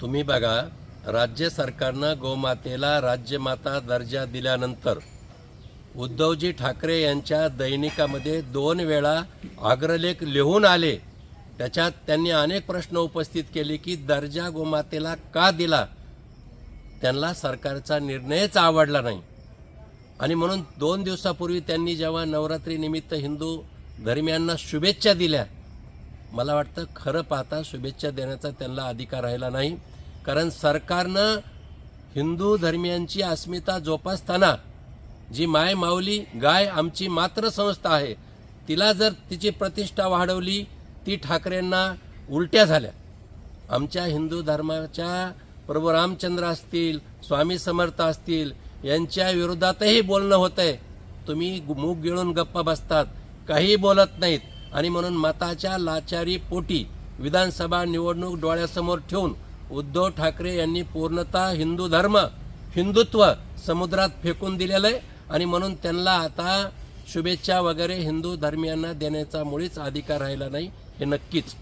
तुम्ही बघा राज्य सरकारनं गोमातेला राज्यमाता दर्जा दिल्यानंतर उद्धवजी ठाकरे यांच्या दैनिकामध्ये दोन वेळा अग्रलेख लिहून आले. त्याच्यात त्यांनी अनेक प्रश्न उपस्थित केले की दर्जा गोमातेला का दिला? त्यांना सरकारचा निर्णयच आवडला नाही. आणि म्हणून दोन दिवसापूर्वी त्यांनी जेव्हा नवरात्रीनिमित्त हिंदू धर्मियांना शुभेच्छा दिल्या मला वाटतं खरं पाहता शुभेच्छा देण्याचा त्यांना अधिकार राहिला नाही. कारण सरकारनं हिंदू धर्मियांची अस्मिता जोपासताना जी माय माऊली गाय आमची मात्र संस्था आहे तिला जर तिची प्रतिष्ठा वाढवली ती ठाकरेंना उलट्या झाल्या. आमच्या हिंदू धर्माच्या प्रभू रामचंद्र असतील स्वामी समर्थ असतील यांच्या विरोधातही बोलणं होतं आहे तुम्ही मूग गिळून गप्पा बसतात काही बोलत नाहीत. आणि म्हणून मताच्या लाचारी पोटी विधानसभा निवडणूक डोळ्यासमोर ठेवून उद्धव ठाकरे यांनी पूर्णतः हिंदू धर्म हिंदुत्व समुद्रात फेकून दिलेलं आहे आणि म्हणून त्यांना आता शुभेच्छा वगैरे हिंदू धर्मियांना देण्याचा मुळीच अधिकार राहिला नाही हे नक्कीच.